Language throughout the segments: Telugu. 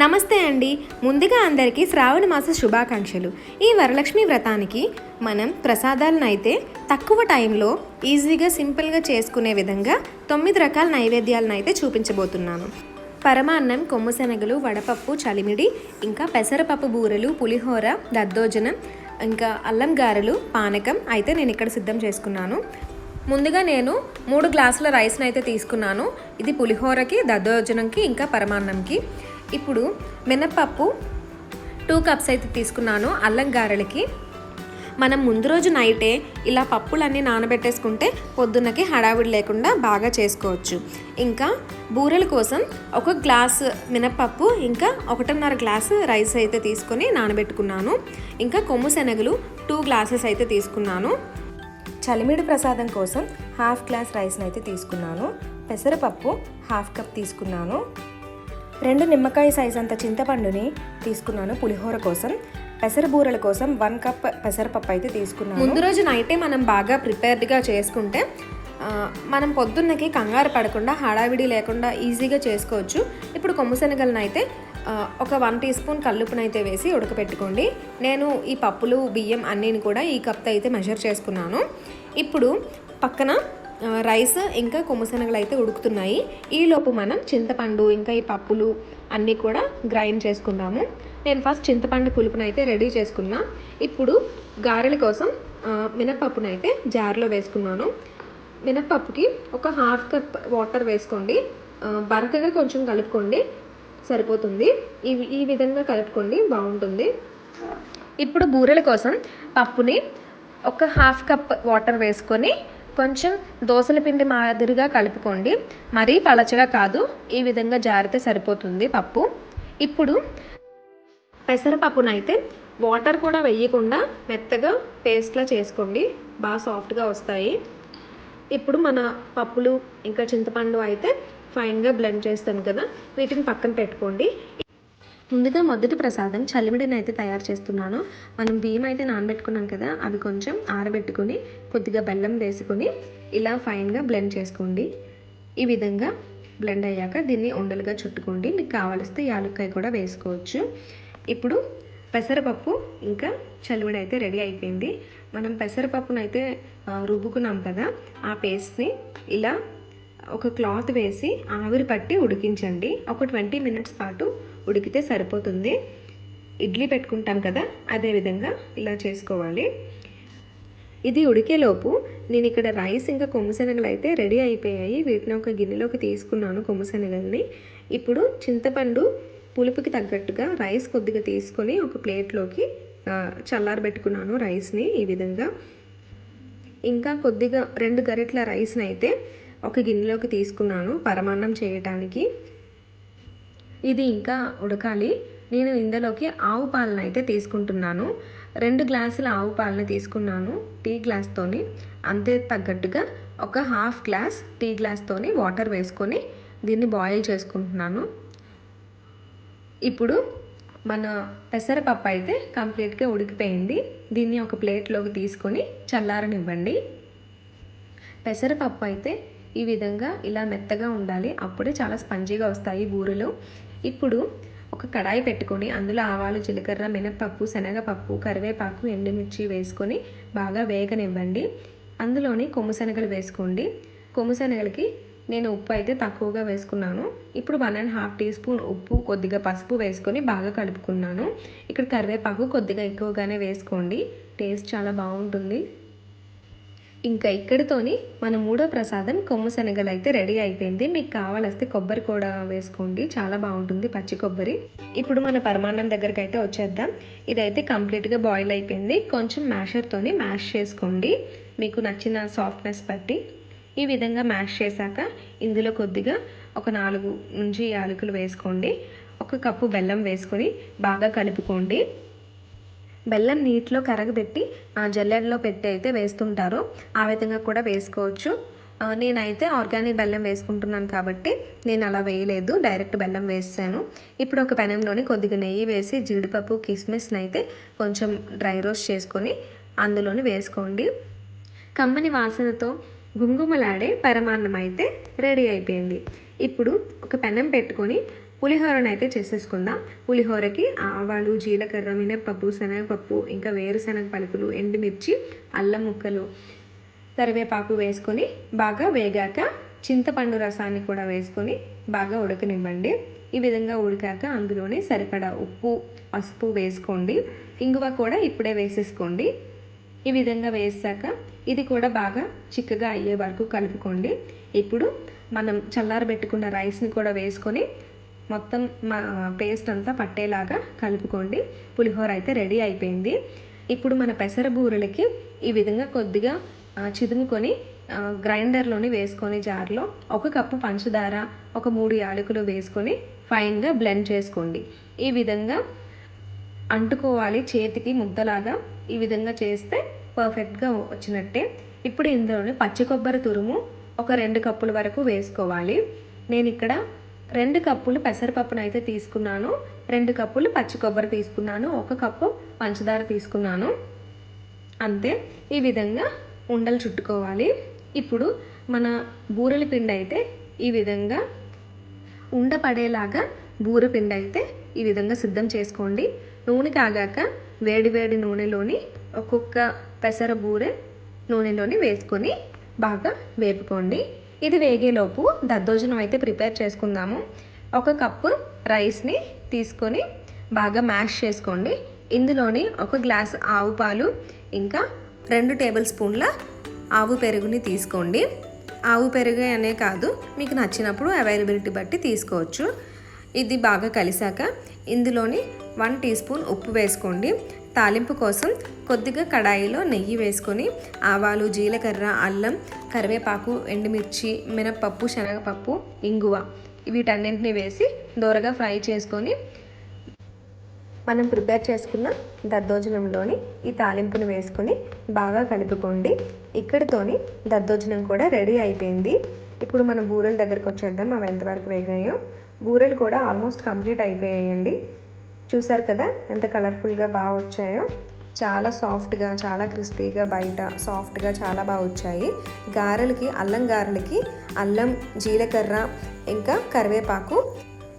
నమస్తే అండి. ముందుగా అందరికీ శ్రావణ మాస శుభాకాంక్షలు. ఈ వరలక్ష్మి వ్రతానికి మనం ప్రసాదాలను అయితే తక్కువ టైంలో ఈజీగా సింపుల్గా చేసుకునే విధంగా తొమ్మిది రకాల నైవేద్యాలను అయితే చూపించబోతున్నాను. పరమాన్నం కొమ్ము శనగలు వడపప్పు చలిమిడి ఇంకా పెసరపప్పు బూరెలు పులిహోర దద్దోజనం ఇంకా అల్లం గారెలు పానకం అయితే నేను ఇక్కడ సిద్ధం చేసుకున్నాను. ముందుగా నేను మూడు గ్లాసుల రైస్ని అయితే తీసుకున్నాను. ఇది పులిహోరకి దద్దోజనంకి ఇంకా పరమాన్నంకి. ఇప్పుడు మినప్పప్పు టూ కప్స్ అయితే తీసుకున్నాను అల్లం గారెలకి. మనం ముందు రోజు నైటే ఇలా పప్పులన్నీ నానబెట్టేసుకుంటే పొద్దున్నకి హడావిడి లేకుండా బాగా చేసుకోవచ్చు. ఇంకా బూరెల కోసం ఒక గ్లాస్ మినప్పప్పు ఇంకా ఒకటిన్నర గ్లాస్ రైస్ అయితే తీసుకొని నానబెట్టుకున్నాను. ఇంకా కొమ్ము శనగలు టూ గ్లాసెస్ అయితే తీసుకున్నాను. చలిమిడి ప్రసాదం కోసం హాఫ్ గ్లాస్ రైస్ని అయితే తీసుకున్నాను. పెసరపప్పు హాఫ్ కప్ తీసుకున్నాను. రెండు నిమ్మకాయ సైజ్ అంత చింతపండుని తీసుకున్నాను పులిహోర కోసం. పెసరబూరల కోసం వన్ కప్ పెసరపప్పు అయితే తీసుకున్నాను. ముందు రోజు నైటే మనం బాగా ప్రిపేర్డ్గా చేసుకుంటే మనం పొద్దున్నకి కంగారు పడకుండా హడావిడి లేకుండా ఈజీగా చేసుకోవచ్చు. ఇప్పుడు కొమ్ముశనగలను అయితే ఒక వన్ టీ స్పూన్ కల్లుపునైతే వేసి ఉడకపెట్టుకోండి. నేను ఈ పప్పులు బియ్యం అన్నీని కూడా ఈ కప్తో అయితే మెజర్ చేసుకున్నాను. ఇప్పుడు పక్కన రైస్ ఇంకా కొమ్మశనగలు అయితే ఉడుకుతున్నాయి ఈలోపు మనం చింతపండు ఇంకా ఈ పప్పులు అన్నీ కూడా గ్రైండ్ చేసుకుందాము. నేను ఫస్ట్ చింతపండు పులుపును అయితే రెడీ చేసుకున్నా. ఇప్పుడు గారెల కోసం ఆ, మినపప్పునైతే జార్లో వేసుకున్నాను. మినపప్పుకి ఒక హాఫ్ కప్ వాటర్ వేసుకోండి. బరకగా కొంచెం కలుపుకోండి. సరిపోతుంది. ఈ ఈ విధంగా కలుపుకోండి. బాగుంటుంది. ఇప్పుడు బూరెల కోసం పప్పుని ఒక హాఫ్ కప్ వాటర్ వేసుకొని కొంచెం దోసల పిండి మాదిరిగా కలుపుకోండి. మరీ పలచగా కాదు ఈ విధంగా జారితే సరిపోతుంది పప్పు. ఇప్పుడు పెసరపప్పునైతే వాటర్ కూడా వేయకుండా మెత్తగా పేస్ట్లా చేసుకోండి. బాగా సాఫ్ట్గా వస్తాయి. ఇప్పుడు మన పప్పులు ఇంకా చింతపండు అయితే ఫైన్గా బ్లెండ్ చేస్తాను కదా వీటిని పక్కన పెట్టుకోండి. ముందుగా మొదటి ప్రసాదం చలిమిడిని అయితే తయారు చేస్తున్నాను. మనం బియ్యం అయితే నానబెట్టుకున్నాం కదా అవి కొంచెం ఆరబెట్టుకొని కొద్దిగా బెల్లం వేసుకొని ఇలా ఫైన్గా బ్లెండ్ చేసుకోండి. ఈ విధంగా బ్లెండ్ అయ్యాక దీన్ని ఉండలుగా చుట్టుకోండి. మీకు కావలిస్తే యాలక్కాయ కూడా వేసుకోవచ్చు. ఇప్పుడు పెసరపప్పు ఇంకా చలివిడి అయితే రెడీ అయిపోయింది. మనం పెసరపప్పును అయితే రుబ్బుకున్నాం కదా ఆ పేస్ట్ని ఇలా ఒక క్లాత్ వేసి ఆవిరి పట్టి ఉడికించండి. ఒక ట్వంటీ మినిట్స్ పాటు ఉడికితే సరిపోతుంది. ఇడ్లీ పెట్టుకుంటాం కదా అదే విధంగా ఇలా చేసుకోవాలి. ఇది ఉడికేలోపు నేను ఇక్కడ రైస్ ఇంకా కొమ్మశనగలు అయితే రెడీ అయిపోయాయి. వీటిని ఒక గిన్నెలోకి తీసుకున్నాను కొమ్మశనగల్ని. ఇప్పుడు చింతపండు పులుపుకి తగ్గట్టుగా రైస్ కొద్దిగా తీసుకొని ఒక ప్లేట్లోకి చల్లారబెట్టుకున్నాను రైస్ని ఈ విధంగా. ఇంకా కొద్దిగా రెండు గరిటెల రైస్ని అయితే ఒక గిన్నెలోకి తీసుకున్నాను పరమాన్నం చేయటానికి. ఇది ఇంకా ఉడకాలి. నేను ఇందులోకి ఆవు పాలను అయితే తీసుకుంటున్నాను. రెండు గ్లాసుల ఆవు పాలను తీసుకున్నాను టీ గ్లాస్తోని అంతే తగ్గట్టుగా ఒక హాఫ్ గ్లాస్ టీ గ్లాస్తోని వాటర్ వేసుకొని దీన్ని బాయిల్ చేసుకుంటున్నాను. ఇప్పుడు మన పెసరపప్పు అయితే కంప్లీట్గా ఉడికిపోయింది. దీన్ని ఒక ప్లేట్లోకి తీసుకొని చల్లారనివ్వండి. పెసరపప్పు అయితే ఈ విధంగా ఇలా మెత్తగా ఉండాలి. అప్పుడే చాలా స్పంజీగా వస్తాయి బూరెలు. ఇప్పుడు ఒక కడాయి పెట్టుకొని అందులో ఆవాలు జీలకర్ర మినపప్పు శనగపప్పు కరివేపాకు ఎండుమిర్చి వేసుకొని బాగా వేగనివ్వండి. అందులోని కొమ్ము శనగలు వేసుకోండి. కొమ్ము శనగలకి నేను ఉప్పు అయితే తక్కువగా వేసుకున్నాను. ఇప్పుడు one and half teaspoon ఉప్పు కొద్దిగా పసుపు వేసుకొని బాగా కలుపుకున్నాను. ఇక్కడ కరివేపాకు కొద్దిగా ఎక్కువగానే వేసుకోండి. టేస్ట్ చాలా బాగుంటుంది. ఇంకా ఇక్కడితోని మన మూడో ప్రసాదం కొమ్ము శనగలు అయితే రెడీ అయిపోయింది. మీకు కావాలస్తే కొబ్బరి కూడా వేసుకోండి. చాలా బాగుంటుంది పచ్చి కొబ్బరి. ఇప్పుడు మన పరమాన్నం దగ్గరికి అయితే వచ్చేద్దాం. ఇదైతే కంప్లీట్గా బాయిల్ అయిపోయింది. కొంచెం మ్యాషర్తోని మ్యాష్ చేసుకోండి. మీకు నచ్చిన సాఫ్ట్నెస్ బట్టి ఈ విధంగా మ్యాష్ చేశాక ఇందులో కొద్దిగా ఒక నాలుగు నుంచి యాలకులు వేసుకోండి. ఒక కప్పు బెల్లం వేసుకొని బాగా కలుపుకోండి. బెల్లం నీటిలో కరగబెట్టి ఆ జల్లెడలో పెట్టి అయితే వేస్తుంటారు. ఆ విధంగా కూడా వేసుకోవచ్చు. నేనైతే ఆర్గానిక్ బెల్లం వేసుకుంటున్నాను కాబట్టి నేను అలా వేయలేదు. డైరెక్ట్ బెల్లం వేసాను. ఇప్పుడు ఒక పెనంలోని కొద్దిగా నెయ్యి వేసి జీడిపప్పు కిస్మిస్ని అయితే కొంచెం డ్రై రోస్ట్ చేసుకొని అందులోని వేసుకోండి. కమ్మని వాసనతో గుంగుమలాడే పరమాన్నం అయితే రెడీ అయిపోయింది. ఇప్పుడు ఒక పెనం పెట్టుకొని పులిహోరను అయితే చేసేసుకుందాం. పులిహోరకి ఆవాలు జీలకర్ర మినప్పప్పు శనగపప్పు ఇంకా వేరుశనగ పలుకులు ఎండుమిర్చి అల్లం ముక్కలు కరివేపాకు వేసుకొని బాగా వేగాక చింతపండు రసాన్ని కూడా వేసుకొని బాగా ఉడకనివ్వండి. ఈ విధంగా ఉడికాక అందులోనే సరిపడా ఉప్పు పసుపు వేసుకోండి. ఇంగువ కూడా ఇప్పుడే వేసేసుకోండి. ఈ విధంగా వేసాక ఇది కూడా బాగా చిక్కగా అయ్యే వరకు కలుపుకోండి. ఇప్పుడు మనం చల్లారబెట్టుకున్న రైస్ని కూడా వేసుకొని మొత్తం మా పేస్ట్ అంతా పట్టేలాగా కలుపుకోండి. పులిహోర అయితే రెడీ అయిపోయింది. ఇప్పుడు మన పెసర బూరెలకి ఈ విధంగా కొద్దిగా చిదుముకొని గ్రైండర్లోని వేసుకొని జార్లో ఒక కప్పు పంచదార ఒక మూడు యాలకులు వేసుకొని ఫైన్గా బ్లెండ్ చేసుకోండి. ఈ విధంగా అంటుకోవాలి చేతికి ముద్దలాగా. ఈ విధంగా చేస్తే పర్ఫెక్ట్గా వచ్చినట్టే. ఇప్పుడు ఇందులోనే పచ్చి కొబ్బరి తురుము ఒక రెండు కప్పుల వరకు వేసుకోవాలి. నేను ఇక్కడ రెండు కప్పులు పెసరపప్పును అయితే తీసుకున్నాను. రెండు కప్పులు పచ్చి కొబ్బరి తీసుకున్నాను. ఒక కప్పు పంచదార తీసుకున్నాను. అంతే. ఈ విధంగా ఉండలు చుట్టుకోవాలి. ఇప్పుడు మన బూరెల పిండి అయితే ఈ విధంగా ఉండపడేలాగా బూర పిండి అయితే ఈ విధంగా సిద్ధం చేసుకోండి. నూనె కాగాక వేడి వేడి నూనెలోని ఒక్కొక్క పెసర బూరె నూనెలోని వేసుకొని బాగా వేపుకోండి. ఇది వేగేలోపు దద్దోజనం అయితే ప్రిపేర్ చేసుకుందాము. ఒక కప్పు రైస్ని తీసుకొని బాగా మ్యాష్ చేసుకోండి. ఇందులోని ఒక గ్లాస్ ఆవు పాలు ఇంకా రెండు టేబుల్ స్పూన్ల ఆవు పెరుగుని తీసుకోండి. ఆవు పెరుగు అనే కాదు మీకు నచ్చినప్పుడు అవైలబిలిటీ బట్టి తీసుకోవచ్చు. ఇది బాగా కలిసాక ఇందులోని వన్ టీ స్పూన్ ఉప్పు వేసుకోండి. తాలింపు కోసం కొద్దిగా కడాయిలో నెయ్యి వేసుకొని ఆవాలు జీలకర్ర అల్లం కరివేపాకు ఎండుమిర్చి మినప్పప్పు శనగపప్పు ఇంగువ వీటన్నింటిని వేసి దోరగా ఫ్రై చేసుకొని మనం ప్రిపేర్ చేసుకున్న దద్దోజనంలోని ఈ తాలింపును వేసుకొని బాగా కలుపుకోండి. ఇక్కడితోని దద్దోజనం కూడా రెడీ అయిపోయింది. ఇప్పుడు మనం బూరెల దగ్గరకు వచ్చేద్దాం. అవి ఎంతవరకు వేగాయో. బూరెలు కూడా ఆల్మోస్ట్ కంప్లీట్ అయిపోయాయండి. చూసారు కదా ఎంత కలర్ఫుల్గా బాగా వచ్చాయో? చాలా సాఫ్ట్గా చాలా క్రిస్పీగా బయట సాఫ్ట్గా చాలా బాగా వచ్చాయి. గారెలకి అల్లం గారెలకి అల్లం జీలకర్ర ఇంకా కరివేపాకు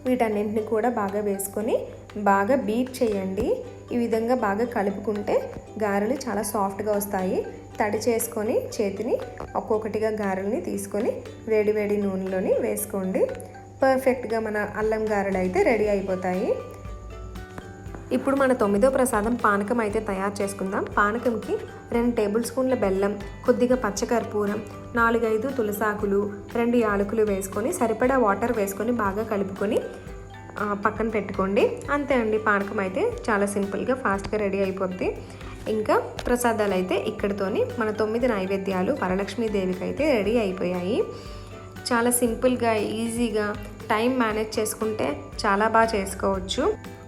వీటన్నింటిని కూడా బాగా వేసుకొని బాగా బీట్ చేయండి. ఈ విధంగా బాగా కలుపుకుంటే గారెలు చాలా సాఫ్ట్గా వస్తాయి. తడి చేసుకొని చేతిని ఒక్కొక్కటిగా గారెల్ని తీసుకొని వేడి వేడి నూనెలోని వేసుకోండి. పర్ఫెక్ట్గా మన అల్లం గారెలు అయితే రెడీ అయిపోతాయి. ఇప్పుడు మన తొమ్మిదో ప్రసాదం పానకం అయితే తయారు చేసుకుందాం. పానకంకి రెండు టేబుల్ స్పూన్ల బెల్లం కొద్దిగా పచ్చకర్పూరం నాలుగైదు తులసాకులు రెండు యాలకులు వేసుకొని సరిపడా వాటర్ వేసుకొని బాగా కలుపుకొని పక్కన పెట్టుకోండి. అంతే అండి పానకం అయితే చాలా సింపుల్గా ఫాస్ట్గా రెడీ అయిపోద్ది. ఇంకా ప్రసాదాలు అయితే ఇక్కడితోని మన తొమ్మిది నైవేద్యాలు వరలక్ష్మీదేవికి అయితే రెడీ అయిపోయాయి. చాలా సింపుల్గా ఈజీగా టైం మేనేజ్ చేసుకుంటే చాలా బాగా చేసుకోవచ్చు.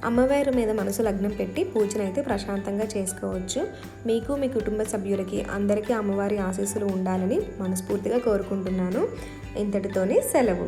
అమ్మవారి మీద మనసు లగ్నం పెట్టి పూజను అయితే ప్రశాంతంగా చేసుకోవచ్చు. మీకు మీ కుటుంబ సభ్యులకి అందరికీ అమ్మవారి ఆశీస్సులు ఉండాలని మనస్ఫూర్తిగా కోరుకుంటున్నాను. ఇంతటితోనే సెలవు.